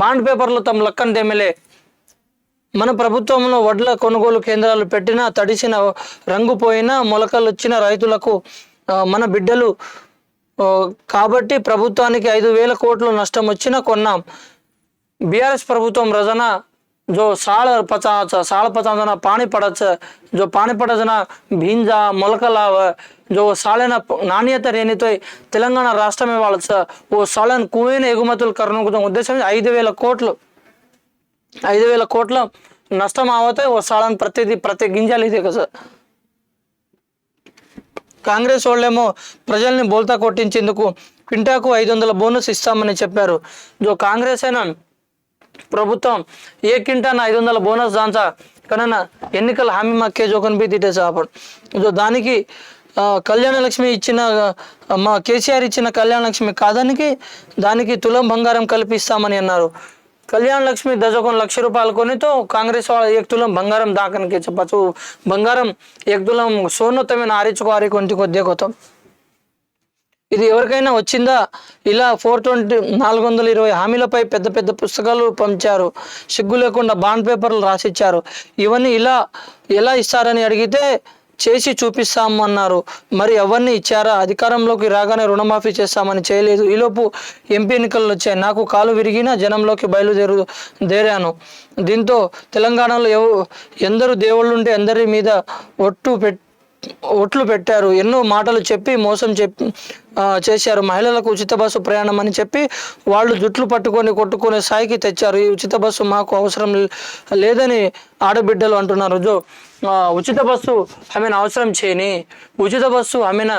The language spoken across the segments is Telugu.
బాండ్ పేపర్లు తమ లక్కన్ దెమ్మెలే మన ప్రభుత్వంలో వడ్ల కొనుగోలు కేంద్రాలు పెట్టినా తడిసిన రంగు పోయినా మొలకలు వచ్చిన రైతులకు మన బిడ్డలు కాబట్టి ప్రభుత్వానికి ఐదు వేల కోట్లు నష్టం వచ్చినా కొన్నాం. బీఆర్ఎస్ ప్రభుత్వం రజన जो साल पचास साल पचास जना पानी पड़च जो पानी पड़च ना भिंजा మొలకలావ जो సాలైన నాణ్యత రేణితో తెలంగాణ రాష్ట్రమే వాళ్ళ ఓ సాలైన కువైన ఎగుమతులు కరణం ఉద్దేశం ఐదు వేల కోట్లు ఐదు వేల కోట్ల నష్టం ఆవతే ఓ సాలన్ ప్రతిదీ ప్రతి గింజలు ఇదే కదా సార్ కాంగ్రెస్ వాళ్ళేమో ప్రజల్ని బోల్తా కొట్టించేందుకు క్వింటాకు ఐదు వందల బోనస్ ఇస్తామని చెప్పారు జో కాంగ్రెస్ అయినా ప్రభుత్వం ఏ కింటాన ఐదు వందల బోనస్ దాంచా కన్నా ఎన్నికల హామీ మా జోకన్ బి తిట్టే సాపడు. దానికి కళ్యాణ లక్ష్మి ఇచ్చిన మా కేసీఆర్ ఇచ్చిన కళ్యాణ లక్ష్మి కాదానికి? దానికి తులం బంగారం కల్పిస్తామని అన్నారు. కళ్యాణ లక్ష్మి దజకొన్ లక్ష రూపాయలు కొనితో కాంగ్రెస్ వాళ్ళ ఏక్ తులం బంగారం దాకానికి చెప్పచ్చు. బంగారం ఏక్ తులం సోన్నతమైన ఆరించుకో ఆరి కొంటి కొద్దే కొత్త. ఇది ఎవరికైనా వచ్చిందా? ఇలా ఫోర్ ట్వంటీ నాలుగు వందల ఇరవై హామీలపై పెద్ద పెద్ద పుస్తకాలు పంచారు. సిగ్గు లేకుండా బాండ్ పేపర్లు రాసిచ్చారు. ఇవన్నీ ఇలా ఎలా ఇస్తారని అడిగితే చేసి చూపిస్తామన్నారు. మరి ఎవరిని ఇచ్చారా? అధికారంలోకి రాగానే రుణమాఫీ చేస్తామని చేయలేదు. ఈలోపు ఎంపీ ఎన్నికలు వచ్చాయి. నాకు కాలు విరిగినా జనంలోకి బయలుదేరు దేరాను. దీంతో తెలంగాణలో ఎవ ఎందరు దేవుళ్ళుంటే అందరి మీద ఒట్టు పెట్ ఒట్లు పెట్టారు. ఎన్నో మాటలు చెప్పి మోసం చెప్పి చేశారు. మహిళలకు ఉచిత బస్సు ప్రయాణం అని చెప్పి వాళ్ళు జుట్లు పట్టుకొని కొట్టుకునే స్థాయికి తెచ్చారు. ఈ ఉచిత బస్సు మాకు అవసరం లేదని ఆడబిడ్డలు అంటున్నారు. జో ఉచిత బస్సు ఆమెను అవసరం చేయని ఉచిత బస్సు ఆమెను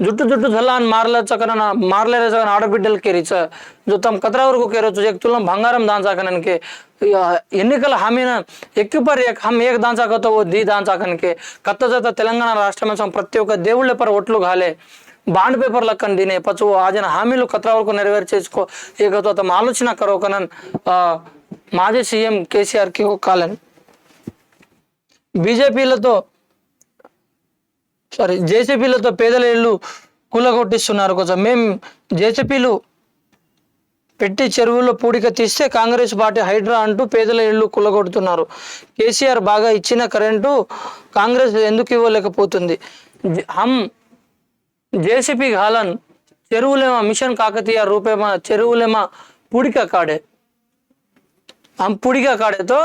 జుట్టు జుట్టు జల్లాన్ మార్లే చక్కన మార్లే చక్కన ఆడబిడ్డలకి రీచ జుత్తం కతరా వరకు కేరొచ్చు వ్యక్తులను బంగారం దాంచాకనికి ఎన్నికల హామీన ఎక్కిపర్ ఎక్ హమ్ ఏక దాంచాకతో ఓ దీ దాంచాకనికి కత్త జత తెలంగాణ రాష్ట్రం ప్రతి ఒక్క దేవుళ్ళ పర ఒట్లు గాలే. బాండ్ పేపర్ లక్కన దీని పచ్చు ఆజన హామీలు కతరా వరకు నెరవేర్చేసుకో ఏకతో తమ ఆలోచన కరోకన మాజీ సీఎం కేసీఆర్కి కాలని. బీజేపీలతో సారీ జేసీపీలతో పేదల ఇళ్ళు కూలగొట్టిస్తున్నారు కొంచెం. మేము జేసీపీలు పెట్టి చెరువుల్లో పూడిక తీస్తే కాంగ్రెస్ పార్టీ హైడ్రా అంటూ పేదల ఇళ్ళు కూలగొడుతున్నారు. కేసీఆర్ బాగా ఇచ్చిన కరెంటు కాంగ్రెస్ ఎందుకు ఇవ్వలేకపోతుంది? హమ్ జేసీపీ హాలన్ చెరువులేమా మిషన్ కాకతీయ రూపేమా చెరువులేమా పుడిక కాడే. హం పుడిక కాడేతో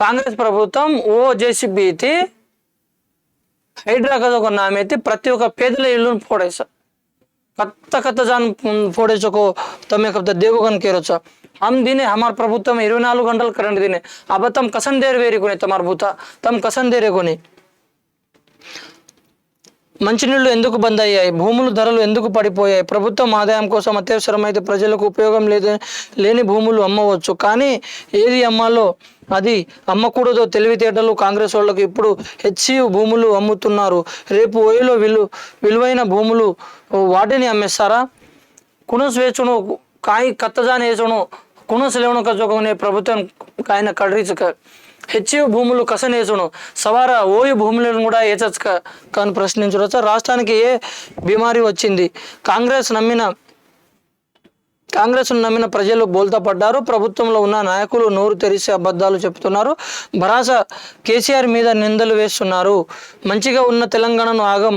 కాంగ్రెస్ ప్రభుత్వం ఓ జేసీబీ తి హైడ్రా ఒక నామ అయితే ప్రతి ఒక్క పేదల ఇల్లును ఫోడేసా कत्ता कत्ता जान फोड़े चको तमे कब तक देखो कन केरो चा हम दिने हमार प्रभुत्व में इरवे नालू गंटल करंट दिने अब तम कसन देर वेरी कोने तमार भूता तम कसन देरे कोने మంచినీళ్ళు ఎందుకు బంద్ అయ్యాయి భూముల ధరలు ఎందుకు పడిపోయాయి? ప్రభుత్వం ఆదాయం కోసం అత్యవసరమైతే ప్రజలకు ఉపయోగం లేదు లేని భూములు అమ్మవచ్చు. కానీ ఏది అమ్మాలో అది అమ్మకూడదో తెలివితేటలు కాంగ్రెస్ వాళ్ళకు ఇప్పుడు హెచ్సియు భూములు అమ్ముతున్నారు. రేపు ఓయిలో విలు విలువైన భూములు వాటిని అమ్మేస్తారా? కుణస్వేచ్చును కాయి కత్తజానేసును కుణస్ లేవను కచ్చుకునే ప్రభుత్వం ఆయన కడరీచ హెచ్యు భూములు కసనేసును. సవార ఓయు భూములను కూడా ఏచక కాని ప్రశ్నించవచ్చు రాష్ట్రానికి ఏ బీమారి వచ్చింది? కాంగ్రెస్ నమ్మిన కాంగ్రెస్ నమ్మిన ప్రజలు బోల్తా పడ్డారు ప్రభుత్వంలో ఉన్న నాయకులు నోరు తెరిసి అబద్ధాలు చెబుతున్నారు భరాస కేసీఆర్ మీద నిందలు వేస్తున్నారు. మంచిగా ఉన్న తెలంగాణను ఆగం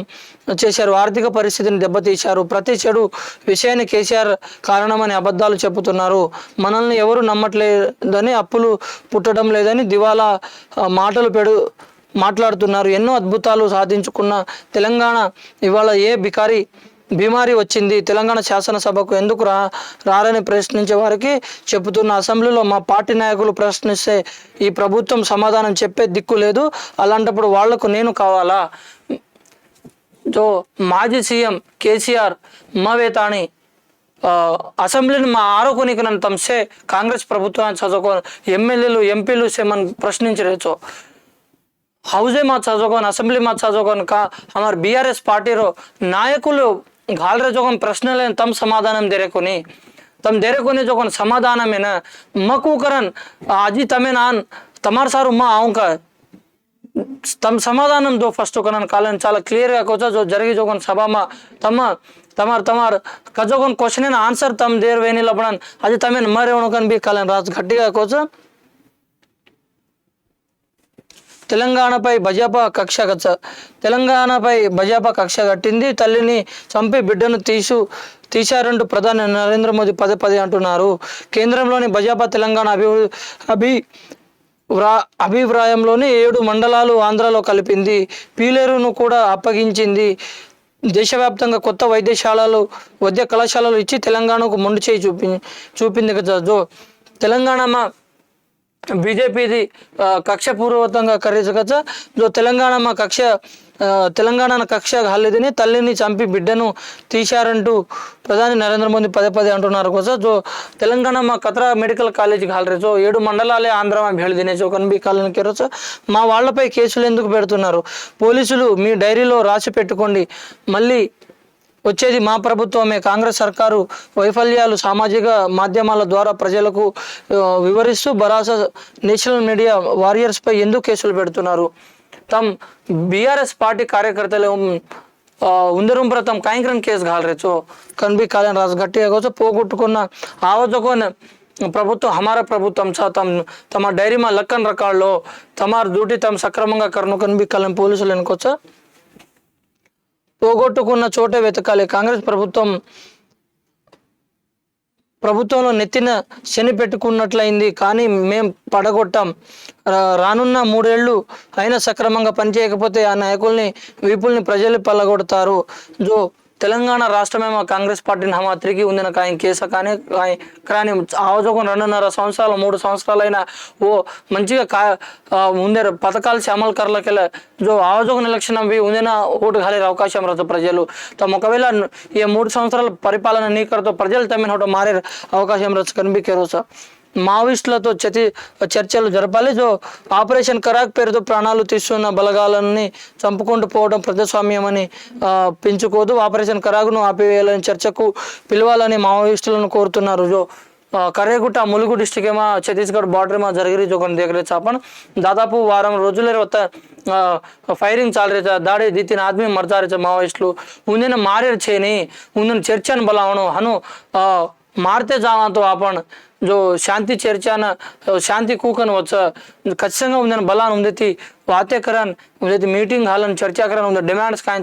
చేశారు. ఆర్థిక పరిస్థితిని దెబ్బతీశారు. ప్రతి చెడు విషయాన్ని కేసీఆర్ కారణమని అబద్ధాలు చెబుతున్నారు. మనల్ని ఎవరు నమ్మట్లేదని అప్పులు పుట్టడం లేదని దివాలా మాటలు పెడు మాట్లాడుతున్నారు. ఎన్నో అద్భుతాలు సాధించుకున్న తెలంగాణ ఇవాళ ఏ బికారి బీమారీ వచ్చింది. తెలంగాణ శాసనసభకు ఎందుకు రా రారని ప్రశ్నించే వారికి చెబుతున్న అసెంబ్లీలో మా పార్టీ నాయకులు ప్రశ్నిస్తే ఈ ప్రభుత్వం సమాధానం చెప్పే దిక్కు లేదు. అలాంటప్పుడు వాళ్ళకు నేను కావాలా? సో మాజీ సీఎం కేసీఆర్ మావేతాణి అసెంబ్లీని మా ఆరోకునికి నన్ను తమసే కాంగ్రెస్ ప్రభుత్వాన్ని చదువుకోని ఎమ్మెల్యేలు ఎంపీలు సేమని ప్రశ్నించరేచో? హౌజే మా చదువుకొని అసెంబ్లీ మా చదువుకొని కా అమర్ బీఆర్ఎస్ పార్టీలో నాయకులు ಗಾಲ್ರ జోగం ಪ್ರಶ್ನೆಲೇನು ತಮ್ಮ సమాధానం ದೇರೆಕೊನಿ ತಮ್ಮ ದೇರೆಕೊನಿ జోగం ಸಮಾಧಾನ ಮೇನ ಮಕ್ಕು ಕರನ್ ಅಜಿ ತಮೆ ನಾನ್ ತಮಾರ್ ಸಾರು తమ సమాధానం దో ఫస్ట్ కొనని కాలని చాలా క్లియర్గా కొంచెం జో జరిగి జోగన్ సభామా తమ తమార్ తమార్ కజోగన్ క్వశ్చన్ ఆన్సర్ తమ దేర్ వేణిలో పడన్ అది తమేన మరే ఉణకన్ బి కాలని రాజు గట్టిగా కొంచెం తెలంగాణపై భజపా కక్ష తెలంగాణపై భజపా కక్ష కట్టింది. తల్లిని చంపి బిడ్డను తీసు తీశారంటూ ప్రధాని నరేంద్ర మోదీ పదే పదే అంటున్నారు. కేంద్రంలోని భజపా తెలంగాణ అభివృద్ధి అభి వ్రా అభిప్రాయంలోని ఏడు మండలాలు ఆంధ్రాలో కలిపింది. పీలేరును కూడా అప్పగించింది. దేశవ్యాప్తంగా కొత్త వైద్యశాలలు వైద్య కళాశాలలు ఇచ్చి తెలంగాణకు మొండి చేయి చూపి చూపింది కదా. తెలంగాణ మా బీజేపీది ఆ, కక్షపూర్వకంగా ఖరీదుగచ్చ జో తెలంగాణ మా కక్ష తెలంగాణ కక్ష హల్లిదిని తల్లిని చంపి బిడ్డను తీశారంటూ ప్రధాని నరేంద్ర మోదీ పదే పదే అంటున్నారు కోసం. జో తెలంగాణ మా కత్రా మెడికల్ కాలేజీకి హాలరే. జో ఏడు మండలాలే ఆంధ్ర మా భేళదినే జో కన్బీ కాలని కెరచ మా వాళ్ళపై కేసులు ఎందుకు పెడుతున్నారు? పోలీసులు మీ డైరీలో రాసి పెట్టుకోండి. మళ్ళీ వచ్చేది మా ప్రభుత్వమే. కాంగ్రెస్ సర్కారు వైఫల్యాలు సామాజిక మాధ్యమాల ద్వారా ప్రజలకు వివరిస్తూ భరాసా నేషనల్ మీడియా వారియర్స్పై ఎందుకు కేసులు పెడుతున్నారు? తమ్ బీఆర్ఎస్ పార్టీ కార్యకర్తలు ఉందరం ప్రతం కాయంకరం కేసు కాలరేచో కన్బి కాలని రాజు గట్టిగా కోసం పోగొట్టుకున్న ఆవతకొని ప్రభుత్వం హమారా ప్రభుత్వం చా తమ తమ డైరీ మా లక్కన్ రకాల్లో తమ డ్యూటీ తమ సక్రమంగా కర్ను కన్బి కాలని పోలీసులు ఎన్నుకోవచ్చా పోగొట్టుకున్న చోటే వెతకాలి. కాంగ్రెస్ ప్రభుత్వం ప్రభుత్వంలో నెత్తిన శని పెట్టుకున్నట్లయింది. కానీ మేం పడగొట్టాం. రానున్న మూడేళ్ళు అయినా సక్రమంగా పనిచేయకపోతే ఆ నాయకుల్ని వీపుల్ని ప్రజలు పల్లగొడతారు. జో తెలంగాణ రాష్ట్రమే మా కాంగ్రెస్ పార్టీని హమాత్రికి తిరిగి ఉందిన కాయం కేస కానీ కానీ ఆవజోగం రెండున్నర సంవత్సరాలు మూడు సంవత్సరాలైన ఓ మంచిగా కా ఆ, పథకాలు అమలు కర్లకెళ్ళ జో ఆవజోగం ఎలక్షన్ అవి ఉందిన ఓటు ఖాళీ అవకాశం రద్దు ప్రజలు. తమ ఒకవేళ ఈ మూడు సంవత్సరాల పరిపాలన నీకరతో ప్రజలు తమ్మిన ఒకటి మారే అవకాశం రచ్చు కనిపించారు సార్ మావోయిస్టులతో చతి చర్చలు జరపాలి. సో ఆపరేషన్ కరాక్ పేరుతో ప్రాణాలు తీస్తున్న బలగాలని చంపుకుంటూ పోవడం ప్రజాస్వామ్యమని పెంచుకోదు. ఆపరేషన్ కరాకును ఆపివేయాలని చర్చకు పిలవాలని మావోయిస్టులను కోరుతున్నారు. సో కరేగుట్ట ములుగు డిస్టిక్ ఏమో ఛత్తీస్గఢ్ బార్డర్ మా జరిగిరి. జోకొని దగ్గర చాపను. దాదాపు వారం రోజుల వత్త ఫైరింగ్ చాలరేచ దాడి దిత్తిన ఆద్మీ మర్జారేచ మావోయిస్టులు. ఉందిన మారేరు చేయని ఉందిన చర్చను బలవను. హను मारते जावा तो आपण. जो शांती न शांती कुकन वच खत्संग बलान उमदे ती वाते करन उमदे ती मीटिंग हालन चर्चा करन डिमांड्स काय